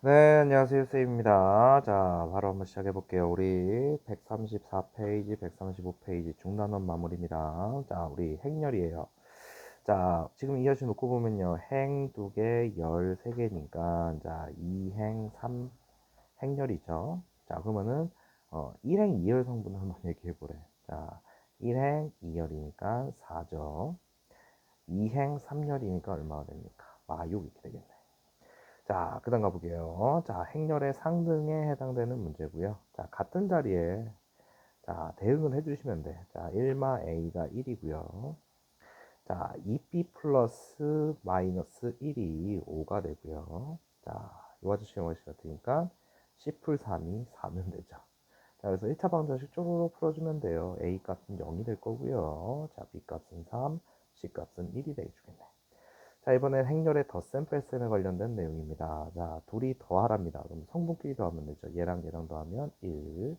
네, 안녕하세요, 쌤입니다. 자, 바로 한번 시작해 볼게요. 우리 134페이지, 135페이지 중단원 마무리입니다. 자, 우리 행렬이에요. 자, 지금 이어지 놓고 보면요. 행 두 개, 열 세 개니까, 자, 2행 3 행렬이죠. 자, 그러면은, 어, 1행 2열 성분을 한번 얘기해 보래. 자, 1행 2열이니까 4죠. 2행 3열이니까 얼마가 됩니까? 마6 이렇게 되겠네. 자, 그 다음 가볼게요. 자, 행렬의 상등에 해당되는 문제고요. 자, 같은 자리에 자, 대응을 해주시면 돼. 자, 1마 A가 1이고요. 자, 2B 플러스 마이너스 1이 5가 되고요. 자, 이 아저씨의 원시 같으니까 10풀 3이 4면 되죠. 자, 그래서 1차 방정식 쪼로로 풀어주면 돼요. A 값은 0이 될 거고요. 자, B 값은 3, C 값은 1이 되겠네. 자, 이번엔 행렬의 덧셈 뺄셈에 관련된 내용입니다. 자, 둘이 더하랍니다. 그럼 성분끼리 더하면 되죠. 얘랑 얘랑 더하면 1,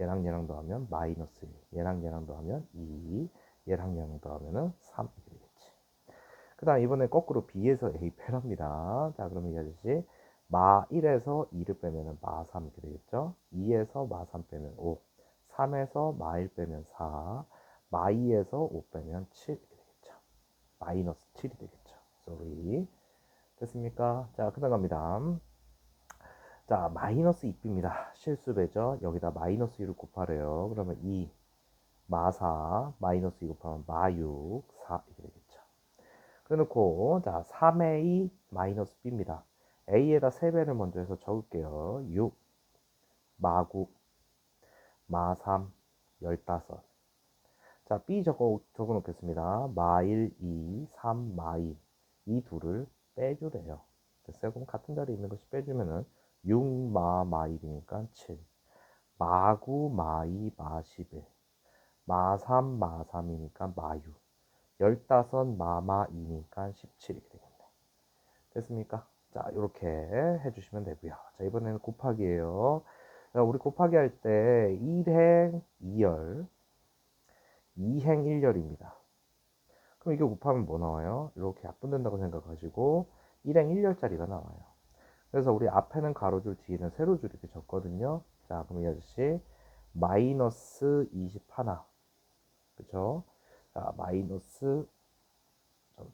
얘랑 얘랑 더하면 마이너스 1, 얘랑 얘랑 더하면 2, 얘랑 얘랑 더하면 3 이렇게 되겠지. 그 다음 이번에 거꾸로 B에서 A 빼랍니다. 자, 그러면 이 아저씨 마 1에서 2를 빼면 마 3 이렇게 되겠죠. 2에서 마 3 빼면 5, 3에서 마 1 빼면 4, 마 2에서 5 빼면 7 이렇게 되겠죠. 마이너스 7이 되겠죠. Sorry. 됐습니까? 자, 그 다음 갑니다. 자, 마이너스 2b입니다. 실수배죠. 여기다 마이너스 2를 곱하래요. 그러면 2, 마4, 마이너스 2 곱하면 마6, 4 이렇게 되겠죠. 그래놓고 자, 3a 마이너스 b입니다. a에다 3배를 먼저 해서 적을게요. 6, 마9, 마3, 15. 자, b 적어, 적어 놓겠습니다. 마1, 2, 3, 마2. 이 둘을 빼주래요. 됐어요? 같은 자리에 있는 것이 빼주면은 6, 마, 마 1이니까 7. 마 9, 마 2, 마 11. 마 3, 마 3이니까 마 6. 15, 마, 마 2니까 17 이렇게 되겠네. 됐습니까? 자, 이렇게 해주시면 되고요. 자, 이번에는 곱하기예요. 자, 우리 곱하기 할 때 1행 2열, 2행 1열입니다. 그럼 이게 곱하면 뭐 나와요? 이렇게 약분된다고 생각하시고 1행 1열짜리가 나와요. 그래서 우리 앞에는 가로줄 뒤에는 세로줄 이렇게 적거든요. 자, 그럼 이 아저씨 마이너스 20 하나. 그쵸? 자, 마이너스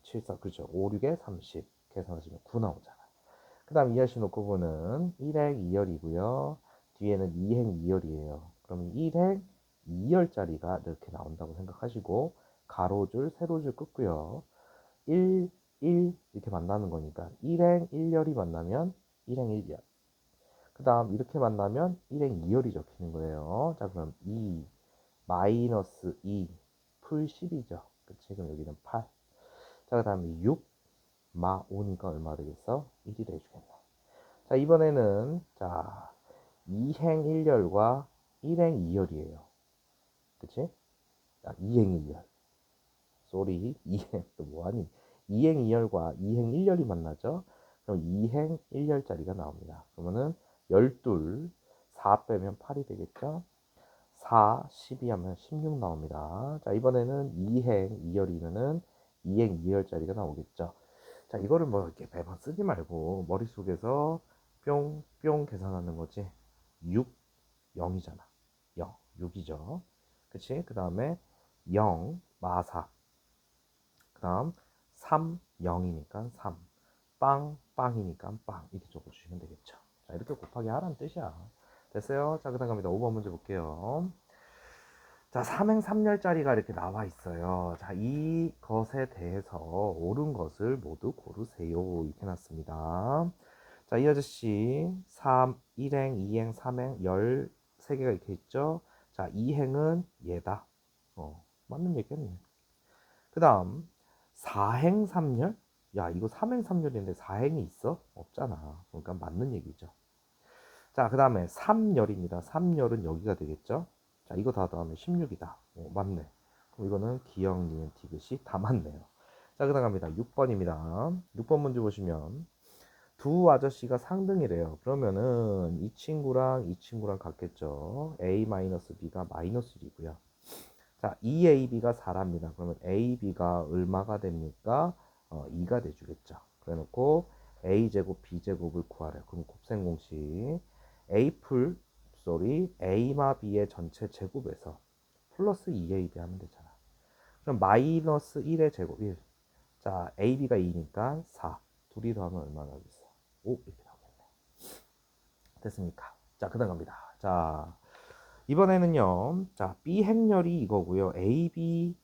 74, 그죠? 5, 6에 30. 계산하시면 9 나오잖아요. 그 다음 이 아저씨 놓고 보는 1행 2열이고요. 뒤에는 2행 2열이에요. 그럼 1행 2열짜리가 이렇게 나온다고 생각하시고 가로줄, 세로줄 긋고요. 1, 1 이렇게 만나는 거니까 1행 1열이 만나면 1행 1열. 그 다음 이렇게 만나면 1행 2열이 적히는 거예요. 자 그럼 2 마이너스 2 풀 10이죠. 그치? 그럼 여기는 8. 자, 그 다음에 6, 마 5니까 얼마 되겠어? 1이 돼주겠네. 자, 이번에는, 자, 2행 1열과 1행 2열이에요. 그치? 자, 2행 1열. 쏘리 2행 또 뭐하니? 2행 2열과 2행 1열이 만나죠? 그럼 2행 1열짜리가 나옵니다. 그러면은 12 4 빼면 8이 되겠죠? 4 12 하면 16 나옵니다. 자 이번에는 2행 2열이면은 2행 2열짜리가 나오겠죠? 자 이거를 뭐 이렇게 매번 쓰지 말고 머릿속에서 뿅 뿅 계산하는 거지. 6 0이잖아. 0 6이죠. 그치? 그 다음에 0 마사 그 다음 3, 0이니까 3 빵, 빵이니까 빵. 이렇게 적어주시면 되겠죠. 자 이렇게 곱하기 하라는 뜻이야. 됐어요? 자 그 다음 갑니다. 5번 문제 볼게요. 자 3행 3열짜리가 이렇게 나와 있어요. 자 이것에 대해서 옳은 것을 모두 고르세요. 이렇게 놨습니다. 자 이 아저씨 3, 1행, 2행, 3행 13개가 이렇게 있죠? 자 2행은 얘다. 어, 맞는 얘기겠네. 그 다음 4행 3열? 야, 이거 3행 3열인데 4행이 있어? 없잖아. 그러니까 맞는 얘기죠. 자, 그 다음에 3열입니다. 3열은 여기가 되겠죠? 자, 이거 다 더하면 16이다. 어, 맞네. 그럼 이거는 기억, 니은, 디귿이 다 맞네요. 자, 그 다음 갑니다. 6번입니다. 6번 문제 보시면 두 아저씨가 상등이래요. 그러면은 이 친구랑 이 친구랑 같겠죠. A-B가 마이너스 1이고요. 자, 2AB가 4랍니다. 그러면 AB가 얼마가 됩니까? 어, 2가 돼주겠죠. 그래 놓고 a 제곱 b 제곱을 구하래. 그럼 곱셈 공식 a풀 쏘리 a마 b의 전체 제곱에서 플러스 2ab 하면 되잖아. 그럼 마이너스 1의 제곱 1. 자, ab가 2니까 4. 둘이 더하면 얼마 나오겠어? 5 이렇게 나오겠네. 됐습니까? 자, 그 다음 갑니다. 자, 이번에는요. 자, b 행렬이 이거고요. ab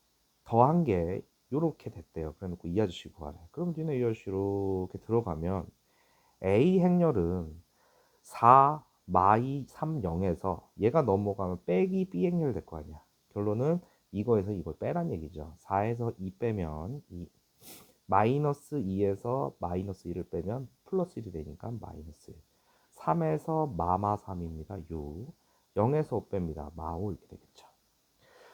더한 게 요렇게 됐대요. 그래 놓고 이 아저씨 구하래. 그럼 니네 이 아저씨 이렇게 들어가면 a 행렬은 4 마이 3 0에서 얘가 넘어가면 빼기 b 행렬 될 거 아니야. 결론은 이거에서 이걸 빼란 얘기죠. 4에서 2 빼면 2 마이너스 2에서 마이너스 1을 빼면 플러스 1이 되니까 마이너스 1 3에서 마마 3입니다. 6 0에서 5 뺍니다. 마5 이렇게 되겠죠.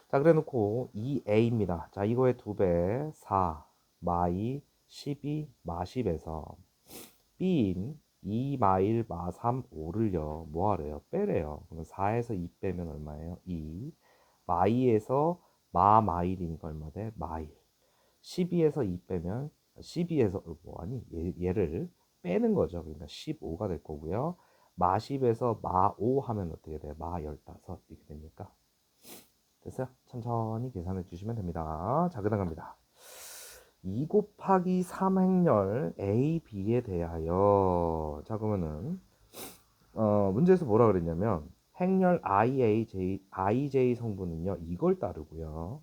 자 그래 놓고 2a입니다. 자 이거의 2배 4 마이 12 마10에서 b인 2 마일 마 3 5를요 뭐 하래요? 빼래요. 그러면 4에서 2 빼면 얼마예요? 2 마이에서 마 마일이니까 얼마 돼? 마일 12에서 2 빼면 12에서 뭐 아니 얘, 를 빼는 거죠. 그러니까 15가 될 거고요. 마 10에서 마5 하면 어떻게 돼요? 마15 이렇게 됩니까? 됐어요? 천천히 계산해 주시면 됩니다. 자, 그 다음 갑니다. 2 곱하기 3 행렬 A, B에 대하여 자 그러면은 어, 문제에서 뭐라 그랬냐면 행렬 IAJ, IJ 성분은요 이걸 따르고요.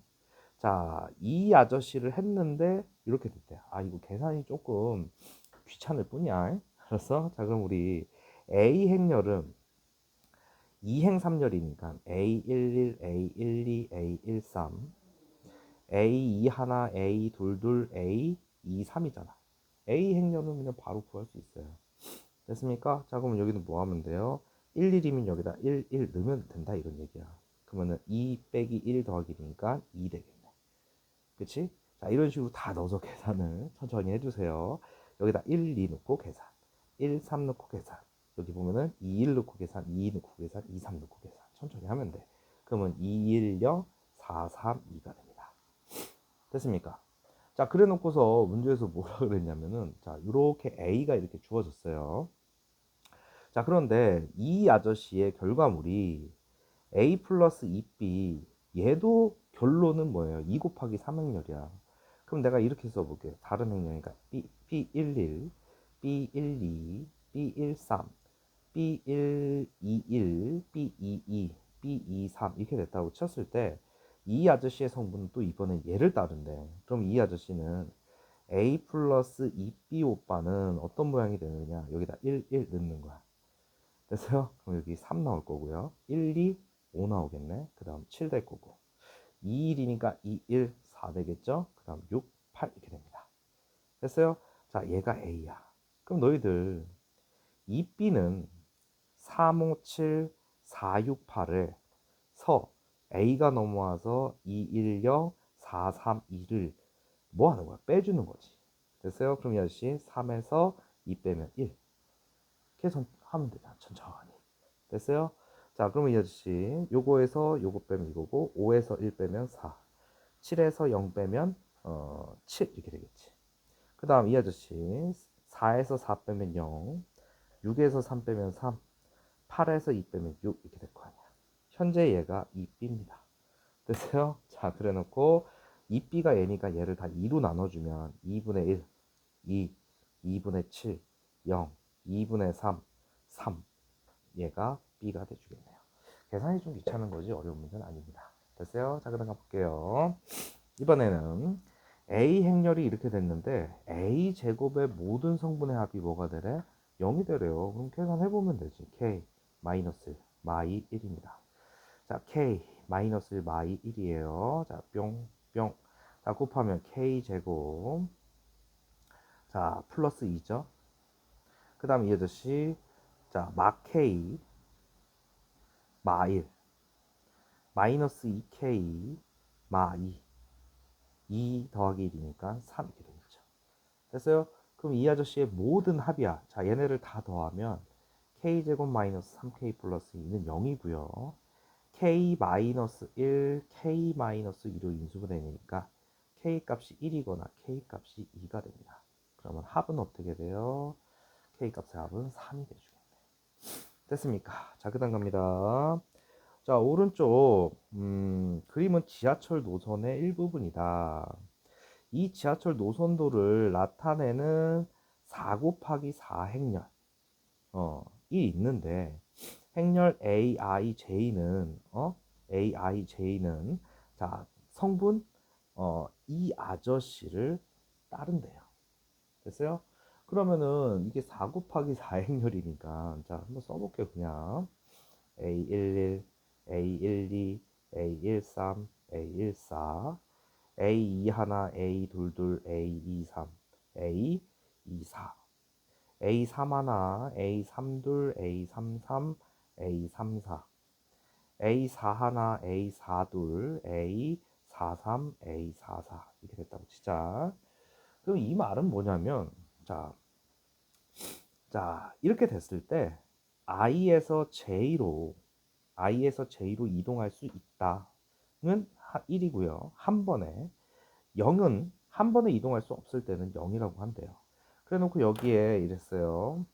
자, 이 아저씨를 했는데 이렇게 됐대요. 아, 이거 계산이 조금 귀찮을 뿐이야. 알았어? 자, 그럼 우리 A 행렬은 2행 3열이니까 A11, A12, A13, A21, A22, A23이잖아. A 행렬은 그냥 바로 구할 수 있어요. 됐습니까? 자, 그러면 여기는 뭐 하면 돼요? 1, 1이면 여기다 1, 1 넣으면 된다 이런 얘기야. 그러면은 2 빼기 1 더하기 2니까 2 되겠네. 그치? 자, 이런 식으로 다 넣어서 계산을 천천히 해주세요. 여기다 1, 2 넣고 계산. 1, 3 넣고 계산. 여기 보면은 2, 1 넣고 계산, 2 넣고 계산, 2, 3 넣고 계산. 천천히 하면 돼. 그러면 2, 1, 0, 4, 3, 2가 됩니다. 됐습니까? 자, 그래 놓고서 문제에서 뭐라 그랬냐면은, 자, 이렇게 A가 이렇게 주어졌어요. 자, 그런데 이 아저씨의 결과물이 A 플러스 2B, 얘도 결론은 뭐예요? 2 곱하기 3행렬이야. 그럼 내가 이렇게 써볼게. 다른 행렬이니까 B, B11, B12, B13, B121, B22, B23 이렇게 됐다고 쳤을 때 이 아저씨의 성분은 또 이번엔 얘를 따른대. 그럼 이 아저씨는 A 플러스 2B 오빠는 어떤 모양이 되느냐? 여기다 1, 1 넣는 거야. 됐어요? 그럼 여기 3 나올 거고요. 1, 2, 5 나오겠네. 그 다음 7 될 거고. 2, 1이니까 2, 1, 4 되겠죠? 그 다음 6, 8 이렇게 됩니다. 됐어요? 자, 얘가 A야. 그럼 너희들 2B는 3, 5, 7, 4, 6, 8을 서 A가 넘어와서 2, 1, 0, 4, 3, 2를 뭐 하는 거야? 빼주는 거지. 됐어요? 그럼 이 아저씨 3에서 2 빼면 1. 계속 하면 되잖아. 천천히. 됐어요? 자, 그러면 이 아저씨 요거에서 요거 빼면 이거고 5에서 1 빼면 4. 7에서 0 빼면 어, 7 이렇게 되겠지. 그 다음 이 아저씨 4에서 4 빼면 0. 6에서 3 빼면 3. 8에서 2 빼면 6 이렇게 될 거 아니야. 현재 얘가 2b입니다. 됐어요? 자, 그래 놓고 2b가 얘니까 얘를 다 2로 나눠주면 2분의 1, 2, 2분의 7, 0, 2분의 3, 3. 얘가 b가 돼주겠네요. 계산이 좀 귀찮은 거지 어려운 문제는 아닙니다. 됐어요? 자, 그럼 가볼게요. 이번에는 a 행렬이 이렇게 됐는데 a 제곱의 모든 성분의 합이 뭐가 되래? 0이 되래요. 그럼 계산해보면 되지. k 마이너스 마이 1입니다. 자, k 마이너스 마이 1이에요. 자, 뿅, 뿅. 자, 곱하면 k 제곱. 자, 플러스 2죠. 그 다음 이 아저씨. 자, 마 k 마 1. 마이너스 2k 마 2. 2 더하기 1이니까 3 이렇게 되겠죠. 됐어요? 그럼 이 아저씨의 모든 합이야. 자, 얘네를 다 더하면 k제곱 마이너스 3k 플러스 2는 0이고요. k 마이너스 1, k 마이너스 2로 인수분해니까 k 값이 1이거나 k 값이 2가 됩니다. 그러면 합은 어떻게 돼요? k 값의 합은 3이 돼주겠네. 됐습니까? 자, 그 다음 갑니다. 자, 오른쪽, 음, 그림은 지하철 노선의 일부분이다. 이 지하철 노선도를 나타내는 4 곱하기 4 행렬, 어, 이 있는데, 행렬 AIJ는, 어, AIJ는, 자, 성분, 어, 이 아저씨를 따른대요. 됐어요? 그러면은 이게 4 곱하기 4 행렬이니까, 자, 한번 써볼게요, 그냥. A11, A12, A13, A14, A21, A22, A23, A24, A31, A32, A33, A34, A41, A42, A43, A44 이렇게 됐다고 치자. 그럼 이 말은 뭐냐면 자, 자 이렇게 됐을 때 i에서 j로 i에서 j로 이동할 수 있다는 1이고요. 한 번에 0은 한 번에 이동할 수 없을 때는 0이라고 한대요. 그래 놓고 여기에 이랬어요.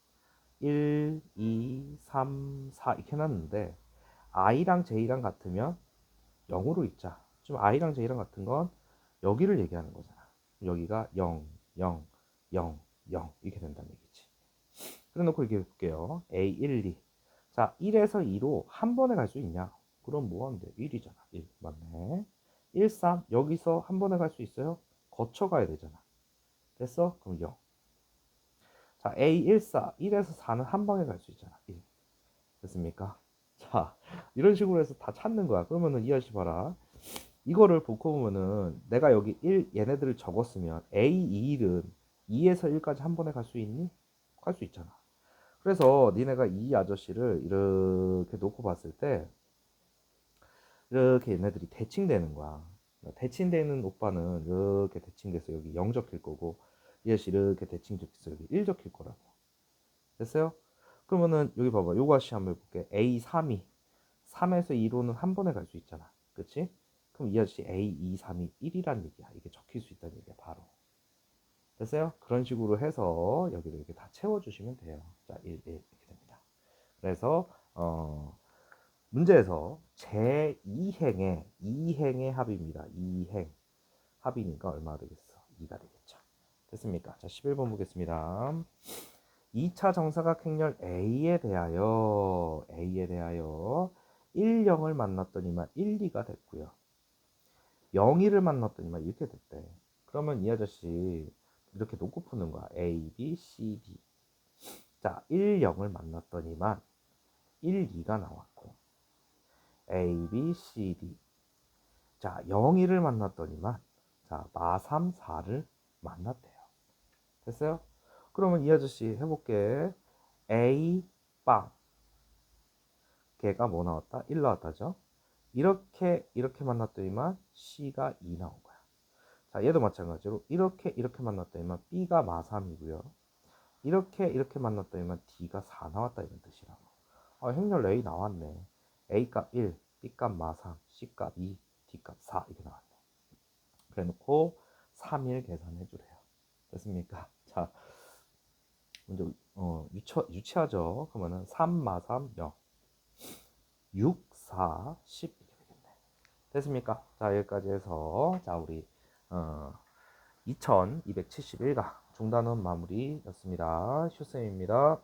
1, 2, 3, 4 이렇게 해놨는데 i랑 j랑 같으면 0으로 있자. 지금 i랑 j랑 같은 건 여기를 얘기하는 거잖아. 여기가 0, 0, 0, 0 이렇게 된다는 얘기지. 그래 놓고 이렇게 볼게요. A, 1, 2. 자, 1에서 2로 한 번에 갈 수 있냐? 그럼 뭐 하면 돼? 1이잖아. 1. 맞네. 1, 3. 여기서 한 번에 갈 수 있어요? 거쳐 가야 되잖아. 됐어? 그럼 0. 자, A, 1, 4. 1에서 4는 한 방에 갈 수 있잖아. 1. 됐습니까? 자, 이런 식으로 해서 다 찾는 거야. 그러면은 이 아저씨 봐라. 이거를 보고 보면은 내가 여기 1 얘네들을 적었으면 A, 2는 2에서 1까지 한 번에 갈 수 있니? 갈 수 있잖아. 그래서 니네가 이 아저씨를 이렇게 놓고 봤을 때 이렇게 얘네들이 대칭되는 거야. 대칭되는 오빠는 이렇게 대칭돼서 여기 0 적힐 거고 이 아저씨 이렇게 대칭 적혀서 여기 1 적힐 거라고. 됐어요? 그러면은 여기 봐봐. 요거 아저씨 한번 해볼게. A3이 3에서 2로는 한 번에 갈 수 있잖아. 그치? 그럼 이 아저씨 A, 2, 3이 1이란 얘기야. 이게 적힐 수 있다는 얘기야. 바로. 됐어요? 그런 식으로 해서 여기를 이렇게 다 채워주시면 돼요. 자, 1, 1 이렇게 됩니다. 그래서 어, 문제에서 제2행의 2행의 합입니다. 2행 합이니까 얼마 되겠어? 2가 되겠죠. 됐습니까? 자, 11번 보겠습니다. 2차 정사각 행렬 A에 대하여 A에 대하여 1, 0을 만났더니만 1, 2가 됐고요. 0, 2를 만났더니만 이렇게 됐대. 그러면 이 아저씨 이렇게 놓고 푸는 거야. A, B, C, D. 자, 1, 0을 만났더니만 1, 2가 나왔고 A, B, C, D. 자, 0, 1을 만났더니만 자, 마, 3, 4를 만났대요. 됐어요? 그러면 이 아저씨 해볼게. A, 빵. 걔가 뭐 나왔다? 1 나왔다죠? 이렇게 이렇게 만났더니만 C가 2 나온 거야. 자, 얘도 마찬가지로 이렇게 이렇게 만났더니만 B가 마3이고요. 이렇게 이렇게 만났더니만 D가 4 나왔다 이런 뜻이라고. 아, 행렬 A 나왔네. A값 1, B값 마3, C값 2, D값 4 이렇게 나왔네. 그래 놓고 3일 계산해 주래요. 됐습니까? 자, 먼저 어, 유치, 유치하죠. 그러면은 3 마 3 0. 6, 4, 10 이렇게 되겠네. 됐습니까? 자, 여기까지 해서 자, 우리 어, 2271가 중단원 마무리였습니다. 슈쌤입니다.